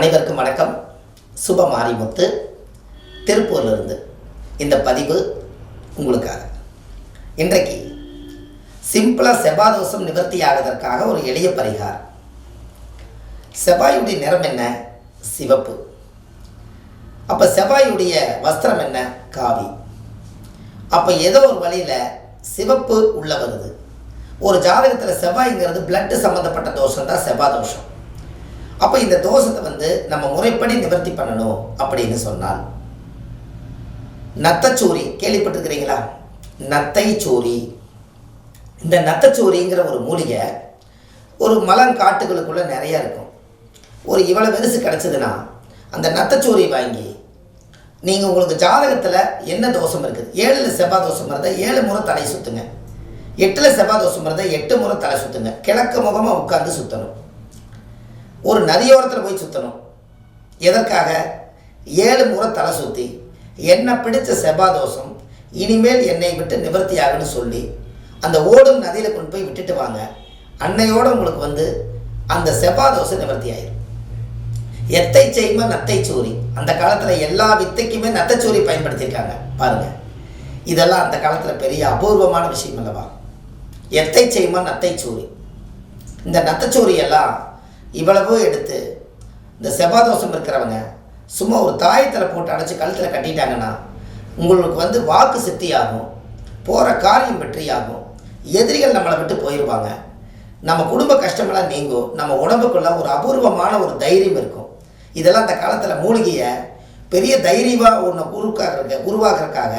அனைவருக்கும் வணக்கம். சுப மாரிமுத்து திருப்பூர்லேருந்து இந்த பதிவு உங்களுக்காக. இன்றைக்கு சிம்பிளாக செவ்வாதோஷம் நிவர்த்தி ஆவதற்காக ஒரு எளிய பரிகாரம். செவ்வாயுடைய நிறம் என்ன? சிவப்பு. அப்போ செவ்வாயுடைய வஸ்திரம் என்ன? காவி. அப்போ ஏதோ ஒரு வழியில் சிவப்பு உள்ள வருது. ஒரு ஜாதகத்தில் செவ்வாய்ங்கிறது பிளட்டு சம்மந்தப்பட்ட தோஷம் தான் செவ்வாய் தோஷம் அப்போ இந்த தோஷத்தை வந்து நம்ம முறைப்படி நிவர்த்தி பண்ணணும் அப்படின்னு சொன்னால் நத்தச்சூரி கேள்விப்பட்டிருக்கிறீங்களா? சூரி இந்த நத்தச்சூரிங்கிற ஒரு மூலிகை ஒரு மலங்காட்டுகளுக்குள்ளே நிறையா இருக்கும். ஒரு இவ்வளோ பெருசு கிடச்சிதுன்னா அந்த நத்தச்சூரி வாங்கி நீங்கள் உங்களுக்கு ஜாதகத்தில் என்ன தோஷம் இருக்குது? ஏழில் செவ்வாய் தோஷம் இருந்தால் ஏழு முறை தலை சுற்றுங்க எட்டில் செவ்வாய் தோஷம் இருந்தால் எட்டு முறை தலை சுற்றுங்க கிழக்கு முகமாக உட்காந்து சுற்றணும் ஒரு நதியோரத்தில் போய் சுற்றணும் எதற்காக? ஏழு முறை தலை சுற்றி என்னை பிடிச்ச செவ்வாதோஷம் இனிமேல் என்னை விட்டு நிவர்த்தி ஆகுன்னு சொல்லி அந்த ஓடும் நதியில் கொண்டு போய் விட்டுட்டு வாங்க. அன்னையோடு உங்களுக்கு வந்து அந்த செவ்வாதோஷம் நிவர்த்தி ஆயிடும் எத்தை செய்மா நத்தைச்சூரி அந்த காலத்தில் எல்லா வித்தைக்குமே நத்தைச்சூரி பயன்படுத்தியிருக்காங்க. பாருங்கள் இதெல்லாம் அந்த காலத்தில் பெரிய அபூர்வமான விஷயம் அல்லவா? எத்தை செய்மா நத்தைச்சூரி இந்த நத்தைச்சூரி எல்லாம் இவ்வளவு எடுத்து இந்த செவ்வாதோஷம் இருக்கிறவங்க சும்மா ஒரு தாயத்தில் போட்டு அடைச்சி கழுத்தில் கட்டிட்டாங்கன்னா உங்களுக்கு வந்து வாக்கு சித்தியாகும் போகிற காரியம் வெற்றியாகும் எதிரிகள் நம்மளை விட்டு போயிடுவாங்க நம்ம குடும்ப கஷ்டமெல்லாம் நீங்கும் நம்ம உடம்புக்குள்ள ஒரு அபூர்வமான ஒரு தைரியம் இருக்கும். இதெல்லாம் அந்த காலத்தில் மூலிகையை பெரிய தைரியமாக ஒன்று உருவாக்குறக்க உருவாக்குறதுக்காக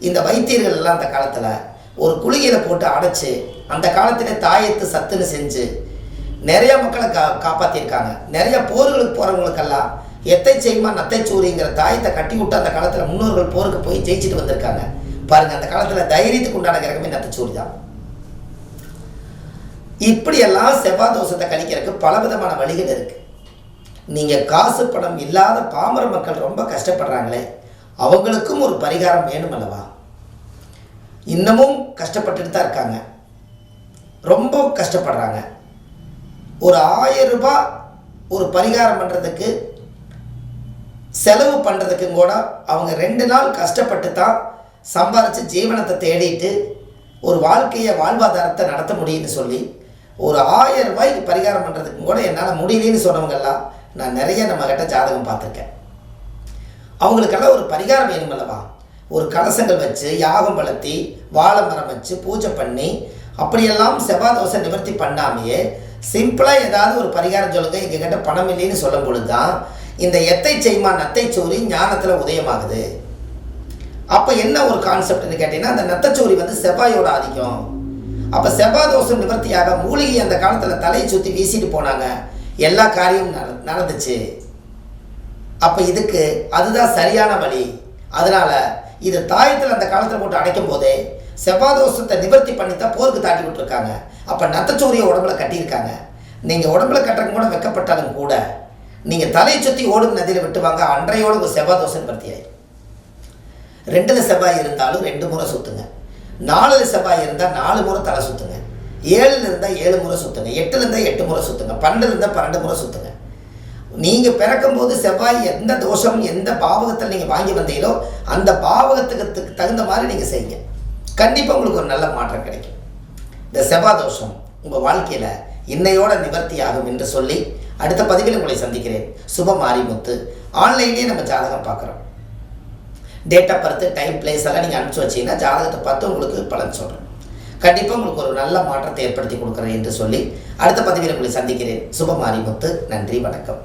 இந்த வைத்தியர்கள் எல்லாம் அந்த காலத்தில் ஒரு குளிகையில் போட்டு அடைச்சி அந்த காலத்திலே தாயத்து சத்துன்னு செஞ்சு நிறைய மக்களை கா காப்பாற்றிருக்காங்க நிறைய போர்களுக்கு போகிறவங்களுக்கெல்லாம் எத்தை செய்யுமா நத்தை சூரிங்கிற தாயத்தை கட்டி விட்டு அந்த காலத்தில் முன்னோர்கள் போருக்கு போய் ஜெயிச்சுட்டு வந்திருக்காங்க. பாருங்கள் அந்த காலத்தில் தைரியத்துக்கு உண்டான கிரகமே நத்தைச்சூரி தான். இப்படியெல்லாம் செவ்வாய் தோஷத்தை கழிக்கிறதுக்கு பல விதமான வழிகள் இருக்குது நீங்கள் காசு பணம் இல்லாத பாமர மக்கள் ரொம்ப கஷ்டப்படுறாங்களே அவங்களுக்கும் ஒரு பரிகாரம் வேணும் அல்லவா? இன்னமும் கஷ்டப்பட்டுட்டு தான் இருக்காங்க. ரொம்ப கஷ்டப்படுறாங்க. ஒரு ஆயிரம் ரூபாய் ஒரு பரிகாரம் பண்ணுறதுக்கு செலவு பண்ணுறதுக்கும் கூட அவங்க ரெண்டு நாள் கஷ்டப்பட்டு தான் சம்பாரித்து ஜீவனத்தை தேடிட்டு ஒரு வாழ்க்கையை வாழ்வாதாரத்தை நடத்த முடியும்னு சொல்லி ஒரு ஆயிரம் ரூபாய்க்கு பரிகாரம் பண்ணுறதுக்கும் கூட என்னால் முடியலன்னு சொன்னவங்கெல்லாம் நான் நிறைய நம்ம கிட்ட ஜாதகம் பார்த்துருக்கேன். அவங்களுக்கெல்லாம் ஒரு பரிகாரம் வேணுமல்லவா ஒரு கலசங்கள் வச்சு யாகம் வளர்த்தி வாழை மரம் வச்சு பூஜை பண்ணி அப்படியெல்லாம் செவ்வாய் தோசை நிவர்த்தி பண்ணாமையே சிம்பிளாக ஏதாவது ஒரு பரிகாரம் சொல்லுங்கள் எங்ககிட்ட பணம் இல்லைன்னு சொல்லும் பொழுது தான் இந்த எத்தை செய்மா நத்தை சோரி ஞானத்தில் உதயமாகுது. அப்போ என்ன ஒரு கான்செப்ட்னு கேட்டிங்கன்னா அந்த நத்தச்சோரி வந்து செவ்வாயோட ஆதிக்கம். அப்போ செவ்வாய் தோஷம் நிவர்த்தியாக மூலிகை அந்த காலத்தில் தலையை சுற்றி வீசிட்டு போனாங்க. எல்லா காரியமும் நட நடந்துச்சு. அப்போ இதுக்கு அதுதான் சரியான வழி. அதனால் இது தாயத்தில் அந்த காலத்தில் போட்டு அடைக்கும் போதே செவ்வாதோஷத்தை நிவர்த்தி பண்ணி தான் போருக்கு தாட்டி விட்டுருக்காங்க. அப்போ நத்தச்சோரிய உடம்புல கட்டியிருக்காங்க. நீங்கள் உடம்புல கட்டுறக்கு கூட வெக்கப்பட்டாலும் கூட நீங்கள் தலையை சுற்றி ஓடும் நதியில் விட்டுவாங்க அன்றையோட ஒரு செவ்வாதோஷம் நிவர்த்தி ஆயிடும் ரெண்டில் செவ்வாய் இருந்தாலும் ரெண்டு முறை சுற்றுங்க நாலில் செவ்வாய் இருந்தால் நாலு முறை தலை சுற்றுங்க ஏழில் இருந்தால் ஏழு முறை சுற்றுங்க எட்டில் இருந்தால் எட்டு முறை சுற்றுங்க பன்னெண்டு இருந்தால் பன்னெண்டு முறை சுற்றுங்க நீங்கள் பிறக்கும்போது செவ்வாய் எந்த தோஷம் எந்த பாவகத்தில் நீங்கள் வாங்கி வந்தீங்களோ அந்த பாவகத்துக்கு தகுந்த மாதிரி நீங்கள் செய்யுங்க. கண்டிப்பாக உங்களுக்கு ஒரு நல்ல மாற்றம் கிடைக்கும். இந்த செவ்வாதோஷம் உங்கள் வாழ்க்கையில் இன்னையோட நிவர்த்தி ஆகும் என்று சொல்லி அடுத்த பதிவில் உங்களை சந்திக்கிறேன். சுப மாரிமுத்து ஆன்லைன்லேயே நம்ம ஜாதகம் பார்க்குறோம். டேட் ஆஃப் டைம் பிளேஸ் எல்லாம் நீங்கள் அனுப்பிச்சி வச்சீங்கன்னா ஜாதகத்தை பார்த்து உங்களுக்கு பலன் சொல்கிறேன் கண்டிப்பாக உங்களுக்கு ஒரு நல்ல மாற்றத்தை ஏற்படுத்தி கொடுக்குறேன் என்று சொல்லி அடுத்த பதிவில் உங்களை சந்திக்கிறேன். சுப மாரிமுத்து நன்றி வணக்கம்.